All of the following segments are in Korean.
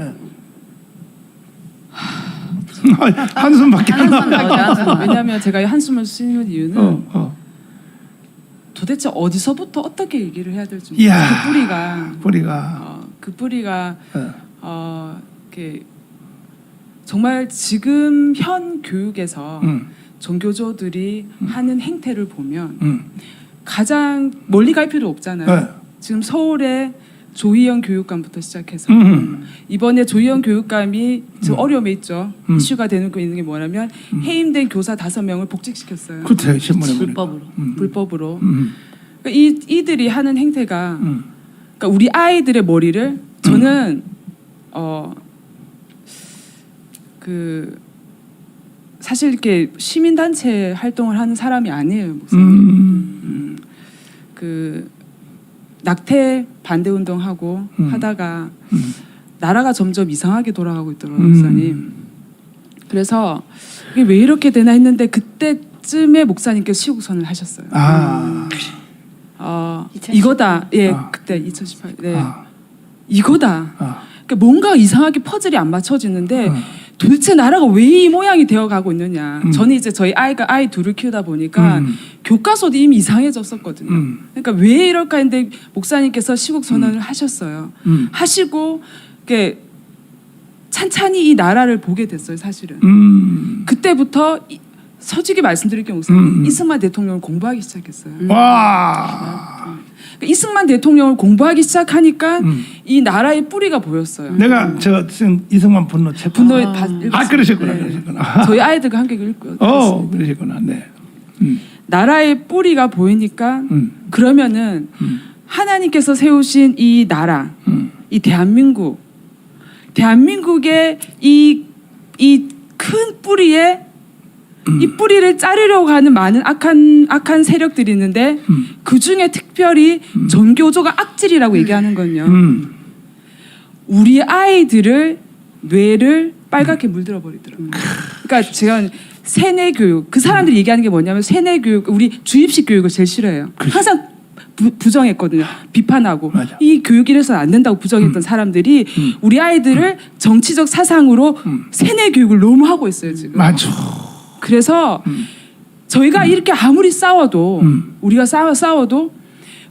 예. 한숨밖에 안 나. 한숨 왜냐하면 제가 이 한숨을 쉬는 이유는 어, 어. 도대체 어디서부터 어떻게 얘기를 해야 될지 이야. 모르겠어요. 그 뿌리가 뿌리가. 어, 그 뿌리가 어. 어, 이렇게 정말 지금 현 교육에서 음, 종교조들이 하는 행태를 보면 음. 가장 멀리 갈 필요 없잖아요. 네. 지금 서울의 조희영 교육감부터 시작해서 음. 이번에 조희영 교육감이 지금 어려움에 있죠. 음. 이슈가 되는 거 있는 게 뭐냐면 해임된 교사 다섯 명을 복직시켰어요. 그때 신문에 보니까. 불법으로. 음. 불법으로. 음. 그러니까 이 이들이 하는 행태가 음. 그러니까 우리 아이들의 머리를 저는 어그 사실 이렇게 시민 단체 활동을 하는 사람이 아니에요. 목사님. 음. 그 낙태 반대 운동하고 음. 하다가 음. 나라가 점점 이상하게 돌아가고 있더라고요, 음. 목사님. 그래서 이게 왜 이렇게 되나 했는데 그때쯤에 목사님께서 시국선을 하셨어요. 아. 어, 2018. 이거다. 예, 아. 그때 2018. 네. 아. 이거다. 아. 그러니까 뭔가 이상하게 퍼즐이 안 맞춰지는데 어. 도대체 나라가 왜 이 모양이 되어 가고 있느냐. 음. 저는 이제 저희 아이가 아이 둘을 키우다 보니까 음. 교과서도 이미 이상해졌었거든요. 음. 그러니까 왜 이럴까 했는데 목사님께서 시국 선언을 하셨어요. 음. 하시고 이렇게 찬찬히 이 나라를 보게 됐어요, 사실은. 음. 그때부터 이- 솔직히 말씀드릴게요, 목사님. 음. 이승만 대통령을 공부하기 시작했어요. 와. 그러니까 이승만 대통령을 공부하기 시작하니까 음. 이 나라의 뿌리가 보였어요. 내가 저 지금 이승만 분노 책. 분노에 아. 다 읽었어요. 아 그러셨구나. 네. 그러셨구나. 저희 아이들과 함께 읽고 어 그러셨구나. 네. 음. 나라의 뿌리가 보이니까 음. 그러면은 음. 하나님께서 세우신 이 나라, 음. 이 대한민국, 대한민국의 이 이 큰 뿌리에 음. 이 뿌리를 자르려고 하는 많은 악한 악한 세력들이 있는데 음. 그 중에 특별히 전교조가 악질이라고 얘기하는 건요. 음. 우리 아이들을 뇌를 빨갛게 물들어 버리더라고요. 그러니까 제가 세뇌 교육 그 사람들이 얘기하는 게 뭐냐면 세뇌 교육 우리 주입식 교육을 제일 싫어해요. 항상 부, 부정했거든요. 비판하고 맞아. 이 교육 이래서는 안 된다고 부정했던 사람들이 음. 우리 아이들을 정치적 사상으로 음. 세뇌 교육을 너무 하고 있어요 지금. 맞아. 그래서 음. 저희가 이렇게 아무리 싸워도 음. 우리가 싸워 싸워도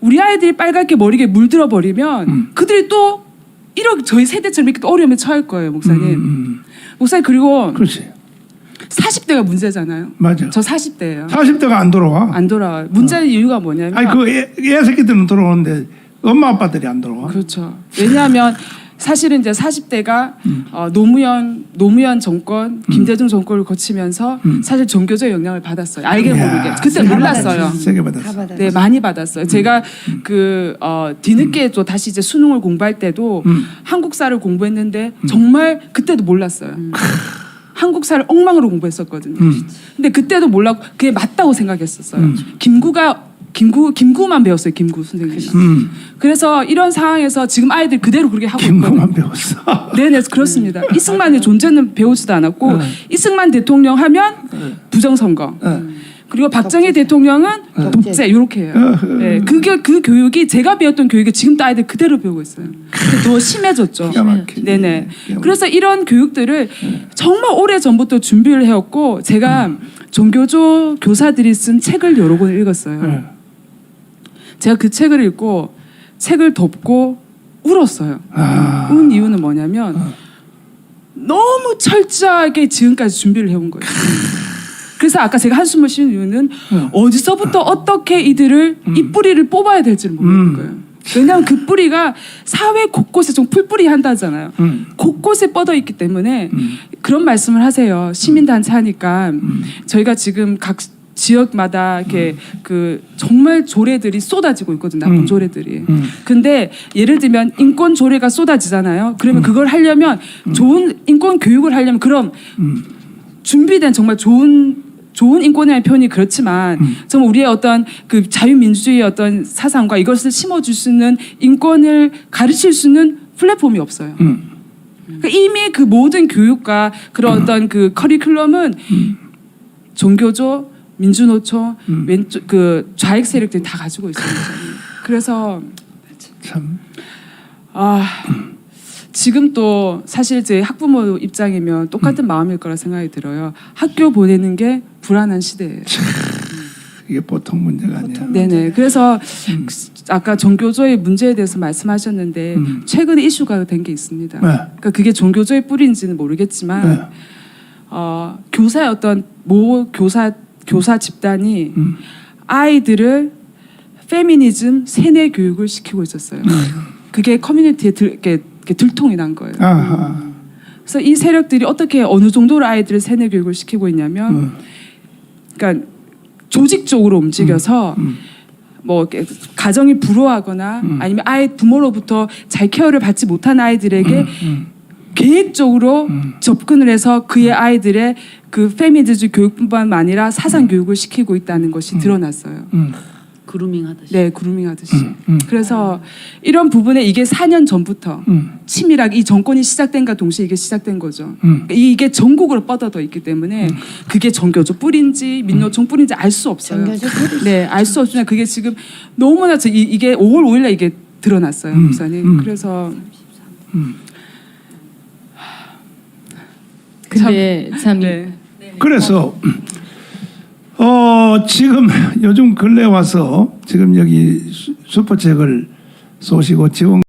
우리 아이들이 빨갛게 머리에 물들어 버리면 음. 그들이 또 이렇게 저희 세대처럼 이렇게 또 어려움에 처할 거예요, 목사님. 음, 음. 목사님 그리고 그렇지. 40대가 문제잖아요. 맞아. 저 40대예요. 40대가 안 돌아와. 안 돌아와요. 문제의 이유가 뭐냐면 아니 그 애, 애 새끼들은 돌아오는데 엄마 아빠들이 안 돌아와. 그렇죠. 왜냐하면 사실은 이제 40대가 음. 어, 노무현 노무현 정권, 김대중 정권을 거치면서 음. 사실 종교적 영향을 받았어요. 알게 이야, 모르게. 그때 세게 몰랐어요. 세게 다 받았어. 받아요. 네, 많이 받았어요. 제가 그 어, 뒤늦게 또 다시 이제 수능을 공부할 때도 음. 한국사를 공부했는데 정말 그때도 몰랐어요. 한국사를 엉망으로 공부했었거든요. 음. 근데 그때도 몰랐고 그게 맞다고 생각했었어요. 음. 김구가 김구 김구만 배웠어요. 김구 선생님. 음. 그래서 이런 상황에서 지금 아이들 그대로 그렇게 하고 있거든요. 김구만 배웠어. 네네 그렇습니다. 이승만의 존재는 배우지도 않았고 네. 이승만 대통령 하면 부정선거. 네. 그리고 박정희 대통령은 독재. 이렇게 해요. 네, 그게 그 교육이 제가 배웠던 교육이 지금도 아이들 그대로 배우고 있어요. 근데 더 심해졌죠. 기가. 네네. 그래서 이런 교육들을 정말 오래 전부터 준비를 해왔고 제가 종교조 교사들이 쓴 책을 여러 권 읽었어요. 네. 제가 그 책을 읽고 책을 덮고 울었어요. 아. 운 이유는 뭐냐면 너무 철저하게 지금까지 준비를 해온 거예요. 그래서 아까 제가 한숨을 쉬는 이유는 응. 어디서부터 어떻게 이들을 이 뿌리를 뽑아야 될지를 모르는 음. 거예요. 왜냐하면 그 뿌리가 사회 곳곳에 좀 풀뿌리 한다잖아요. 음. 곳곳에 뻗어 있기 때문에 음. 그런 말씀을 하세요. 시민단체 하니까 음. 저희가 지금 각 지역마다 이렇게 그 정말 조례들이 쏟아지고 있거든요. 나쁜 음. 조례들이. 음. 근데 예를 들면 인권 조례가 쏟아지잖아요. 그러면 그걸 하려면 좋은 인권 교육을 하려면 그럼 음. 준비된 정말 좋은 좋은 인권이라는 표현이 그렇지만 음. 정말 우리의 어떤 그 자유민주주의의 어떤 사상과 이것을 심어줄 수 있는 인권을 가르칠 수 있는 플랫폼이 없어요. 음. 그러니까 이미 그 모든 교육과 그런 어떤 그 커리큘럼은 종교조, 민주노총, 음. 왼쪽 그 좌익 세력들이 다 가지고 있습니다. 그래서 참. 아 지금 또 사실 제 학부모 입장이면 음. 똑같은 마음일 거라 생각이 들어요. 학교 보내는 게 불안한 시대예요. 이게 보통 문제가 아니야. 네네. 그래서 아까 종교조의 문제에 대해서 말씀하셨는데 음. 최근에 이슈가 된 게 있습니다. 네. 그러니까 그게 종교조의 뿌리인지는 모르겠지만 네. 어, 교사의 어떤 모 교사 교사 집단이 음. 아이들을 페미니즘 세뇌 교육을 시키고 있었어요. 그게 커뮤니티에 들, 이렇게, 이렇게 들통이 난 거예요. 아하. 그래서 이 세력들이 어떻게 어느 정도로 아이들을 세뇌 교육을 시키고 있냐면, 음. 그러니까 조직적으로 움직여서 음. 뭐 이렇게 가정이 불우하거나 음. 아니면 아이 부모로부터 잘 케어를 받지 못한 아이들에게 음. 계획적으로 음. 접근을 해서 그의 아이들의 그 페미니즘 교육뿐만 아니라 사상 교육을 시키고 있다는 것이 드러났어요. 음. 그루밍 하듯이. 네, 그루밍 하듯이. 음. 음. 그래서 이런 부분에 이게 4년 전부터 음. 치밀하게 이 정권이 시작된과 동시에 이게 시작된 거죠. 음. 이게 전국으로 뻗어져 있기 때문에 그게 정교조 뿌린지 민노총 뿌린지 알 수 없어요. 네, 알 수 없지만 그게 지금 너무나 저 이, 이게 5월 5일날 이게 드러났어요, 음. 목사님. 음. 그래서 근데 참 네. 그래서 어 지금 요즘 근래 와서 지금 여기 수- 슈퍼책을 쏘시고 지원